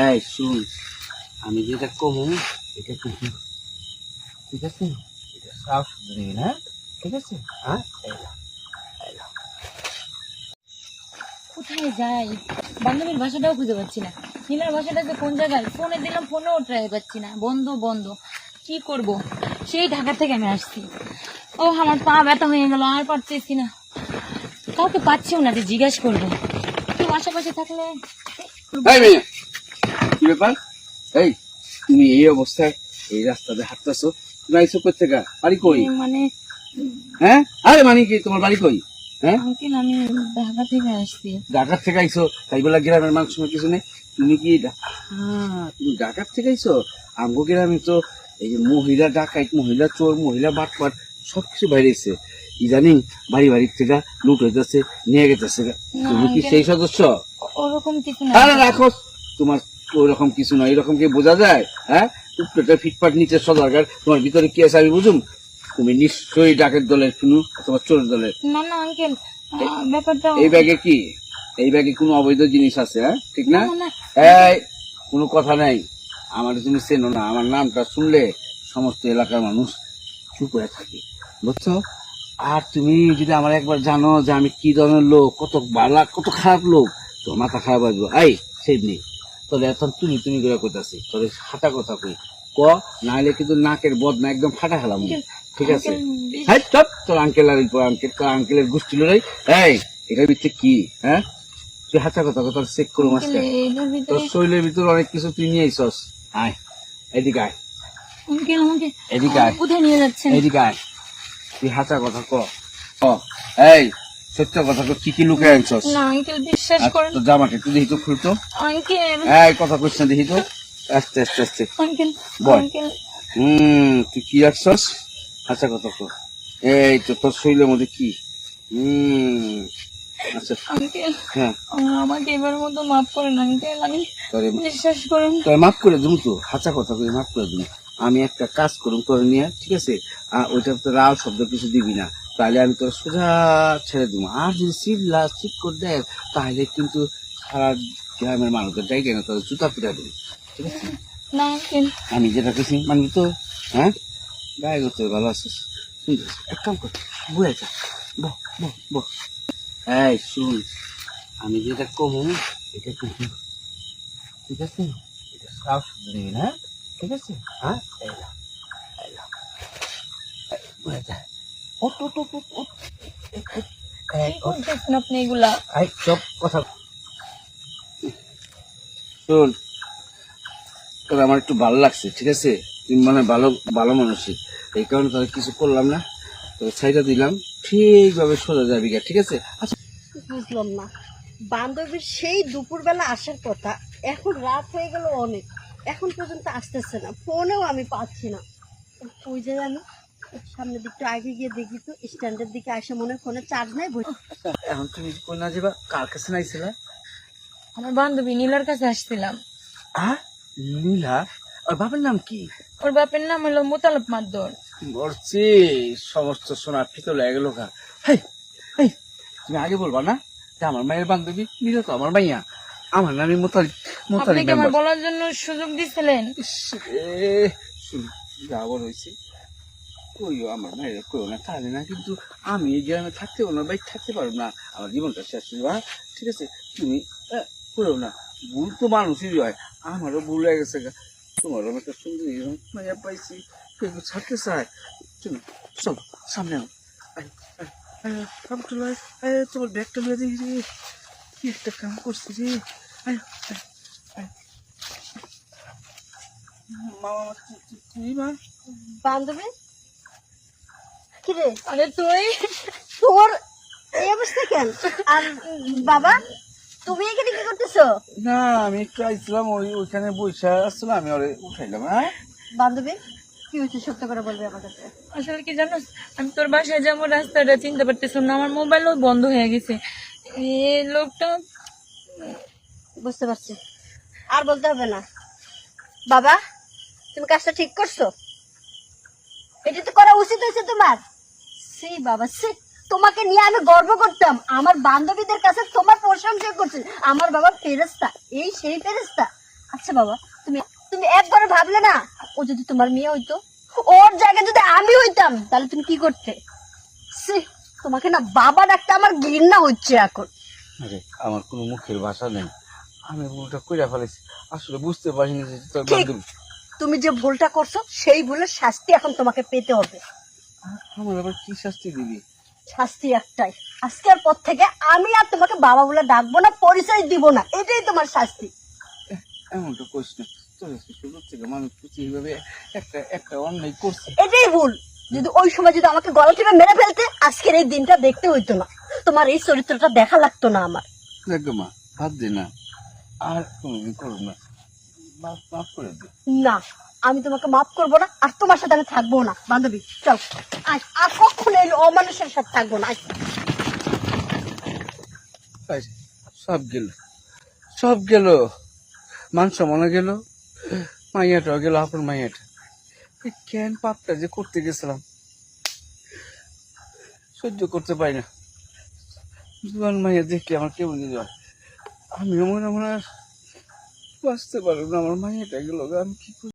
এই শুন আমি যেটা কমু এটা কিন্তু ঠিক আছে? এটা সাফ না ঠিক আছে? হ্যাঁ। কোথায় যাই? বান্ধবীর ভাষাটাও খুঁজে পাচ্ছি না। নীলার ভাষাটা যে কোন জায়গায়? ফোনে দিলাম ফোনেও ট্রাই পাচ্ছি না। বন্ধ বন্ধ। কি করব? সেই ঢাকা থেকে আমি আসছি। ও আমার পা ব্যথা হয়ে গেল আর পারতেছি না। কাউকে পাচ্ছিও না যে জিজ্ঞাসা করব। কেউ আশেপাশে থাকলে? এই মেয়ে কি ব্যাপার এই তুমি এই অবস্থায় এই রাস্তাতে হাঁটতেছো তুমি আইসো বাড়ি কই? মানে হ্যাঁ? আরে মানে কি তোমার বাড়ি কই? হ্যাঁ? আঙ্কেল আমি ঢাকা থেকে আসছি। ঢাকার থেকে আইসো তাই বলে গ্রামের মানুষ কিছু নেই। তুমি কি হ্যাঁ। তুমি ঢাকার থেকে আইসো আমগো গ্রামে তো এই যে মহিলা ডাকাইত মহিলা চোর মহিলা বাটপাট সবকিছু বাইরেছে ইদানিং বাড়ি বাড়ি থেকে লুট হইতেছে নিয়ে গেতেছে। তুমি কি সেই সদস্য? ওরকম কিছু না। আরে রাখো। তোমার ওইরকম কিছু নয় এরকম কি বোঝা যায়? হ্যাঁ? উপরেটা ফিটফাট নিচে সদরকার তোমার ভিতরে কি আছে আমি বুঝুম? তুমি নিশ্চয়ই ডাকের দলের কিনু অথবা চোরের দলের। না না আঙ্কেল ব্যাপারটা এই ব্যাগে কি? এই ব্যাগে কোনো অবৈধ জিনিস আছে হ্যাঁ? ঠিক না। এই কোনো কথা নাই। আমার তুমি চেনো না আমার নামটা শুনলে সমস্ত এলাকার মানুষ চুপ হয়ে থাকে। বুঝছ? আর তুমি যদি আমার একবার জানো যে আমি কি ধরনের লোক কত বালা কত খারাপ লোক তো মাথা খারাপ আসব এই সেই নেই। তোর এখন তুমি তুমি করে কইতাছি তোর হাঁটা কথা কই। ক নাহলে কিন্তু নাকের বদনা একদম ফাটা খেলাম ঠিক আছে? হ্যাঁ চপ! তোর আঙ্কেল আর আঙ্কেল আঙ্কেলের গোষ্ঠী লড়াই। এই এটার ভিতরে কি? হ্যাঁ? তুই হাঁটা কথা কথা চেক করো মাস্টার। তোর শরীরের ভিতরে অনেক কিছু তুই নিয়ে আইসস আয় এদিকে আয়। আঙ্কেল আমাকে এদিকে আয়। কোথায় নিয়ে যাচ্ছেন? এদিকে আয়। তুই হাঁটা কথা ক। ক। এই সত্য কথা কর কি কি লুকে আনছস? না আঙ্কেল বিশ্বাস আর করেন। তোর জামাটা একটু দেখি তো খুলতো। আঙ্কেল। এই কথা না দেখি তো। আস্তে আস্তে আস্তে। আঙ্কেল হুম তুই কি রাখছস আচ্ছা কথা কর এই তো তোর শরীরের মধ্যে কি? হুম আচ্ছা। আঙ্কেল হ্যাঁ। আমাকে এবার মতো মাফ করেন আঙ্কেল। আমি বিশ্বাস করেন। তোর মাফ করে দিমু তো। হাঁচা কথা করে মাফ করে দিমু। আমি একটা কাজ করুম তোর নিয়ে ঠিক আছে? ওইটা তো রাও শব্দ কিছু দিবি না। তাহলে আমি তোর সোজা ছেড়ে দিব। আর যদি চিল্লা চিপ করে দেয় তাহলে কিন্তু সারা গ্রামের মানুষদের যাই কেন তোর জুতা পিটা দিবি। ঠিক আছে? আমি যেটা কেছি মানবি তো হ্যাঁ? গায়ে করতে ভালো আছিস? সুন্দর এক কাম কর বয়ে যা। বহ বহ বহ এই শুন আমি যেটা কমু এটা কিন্তু ঠিক আছে? এটা সাফ দিবি না ঠিক আছে? হ্যাঁ? এই নাও। এই, যা। আপনি এগুলা? সব কথা শোন তোর আমার একটু ভালো লাগছে ঠিক আছে? তুই মানে ভালো ভালো মানুষই এই কারণে তোর কিছু করলাম না। তোর ছাইটা দিলাম। ঠিকভাবে সোজা যাবি গা, ঠিক আছে? আচ্ছা। বুঝলাম না। বান্ধবীর সেই দুপুরবেলা আসার কথা এখন রাত হয়ে গেল অনেক। এখন পর্যন্ত আসতেছে না। ফোনেও আমি পাচ্ছি না। ওই যে আমি সামনের দিকটা আগে গিয়ে দেখি তো স্ট্যান্ডের দিকে আসে মনে হয় ফোনে চার্জ নাই এখন তুমি কই না যাবা? কার কাছে নাইছিলা? আমার বান্ধবী নীলার কাছে আসছিলাম। আর নীলা? আর বাবার নাম কি? ওর বাপের নাম হলো মোতালব মাদ্দর। বলছি সমস্ত সোনার ফিতে লেগে গেল গা। হেই হেই তুমি আগে বলবা না যে আমার মায়ের বান্ধবী নীলা তো আমার মাইয়া। আমার নামই মোতালি আপনি কি আমার বলার জন্য সুযোগ দিছিলেন? যাবর হয়েছে কইও আমার ভাইরা কইও না তাহলে না কিন্তু আমি এই গ্রামে থাকতে পারব না ভাই থাকতে পারব না আমার জীবনটা শেষ হয়ে যাবে ঠিক আছে তুমি আহ, করো না ভুল তো মানুষই হয় আমারও ভুল হয়ে গেছে। তোমারও আমি একটা সুন্দর এরকম মাইয়া পাইছি কেউ ছাড়তে চায় চলো চলো সামনে আয়, তোমার ব্যাগটা লয়ে দেখি রে কি একটা কাম করছি রে। মামা মা বান্ধবী কিরে? আরে তুই? তোর এই অবস্থা কেন? আর বাবা তুমি এখানে কি করতেছো? না আমি একটু আইছিলাম ওই ওইখানে বসে আসছিলাম আমি ওরে উঠাইলাম হ্যাঁ? বান্ধবী কি হয়েছে সত্য করে বলবে আমার কাছে? আসলে কি জানো আমি তোর বাসায় যাব রাস্তাটা চিনতে পারতেছিলাম না আমার মোবাইলও বন্ধ হয়ে গেছে। এই লোকটা বুঝতে পারছি। আর বলতে হবে না। বাবা তুমি কাজটা ঠিক করছ? এটা তো করা উচিত হয়েছে তোমার। সেই বাবা সে তোমাকে নিয়ে আমি গর্ব করতাম। আমার বান্ধবীদের কাছে তোমার প্রশংসা করছে। আমার বাবা ফেরেস্তা এই সেই ফেরেস্তা আচ্ছা বাবা তুমি তুমি একবার ভাবলে না? ও যদি তোমার মেয়ে হইতো ওর জায়গায় যদি আমি হইতাম তাহলে তুমি কি করতে? ছি, তোমাকে না বাবা ডাকতে আমার ঘৃণা হচ্ছে এখন। আরে আমার কোনো মুখের ভাষা নেই। আমি ভুলটা কইরা ফেলেছি। আসলে বুঝতে পারিনি যে তোর তুমি যে ভুলটা করছ সেই ভুলের শাস্তি এখন তোমাকে পেতে হবে। আমার আবার কি শাস্তি দিবি? শাস্তি একটাই। আজকের পর থেকে আমি আর তোমাকে বাবা বলে ডাকবো না পরিচয় দিব না। এটাই তোমার শাস্তি। এমনটা করিস না। তোর ছোট থেকে মানুষ এইভাবে একটা একটা অন্যায় করছে। এটাই ভুল। যদি ওই সময় যদি আমাকে গলা টিপে মেরে ফেলতে আজকের এই দিনটা দেখতে হইতো না। তোমার এই চরিত্রটা দেখা লাগতো না আমার। দেখ মা বাদ না। আর কোনোদিন করব না। মাফ মাফ করে না। আমি তোমাকে মাফ করব না, আর তোমার সাথে আমি থাকব না, বান্ধবী। চল। আজ আর কখনো এই অমানুষের সাথে থাকব না সব গেল সব গেল। মান সম্মানও গেল, মাইয়াটাও গেল, আপন মাইয়াটা। কেন পাপটা যে করতে গেছিলাম? সহ্য করতে পারি না। জুয়ান মাইয়া দেখলে আমার কেমন যেন হয়। আমিও মনে মনে বাঁচতে পারব না, আমার মাইয়াটা গেল আমি কি?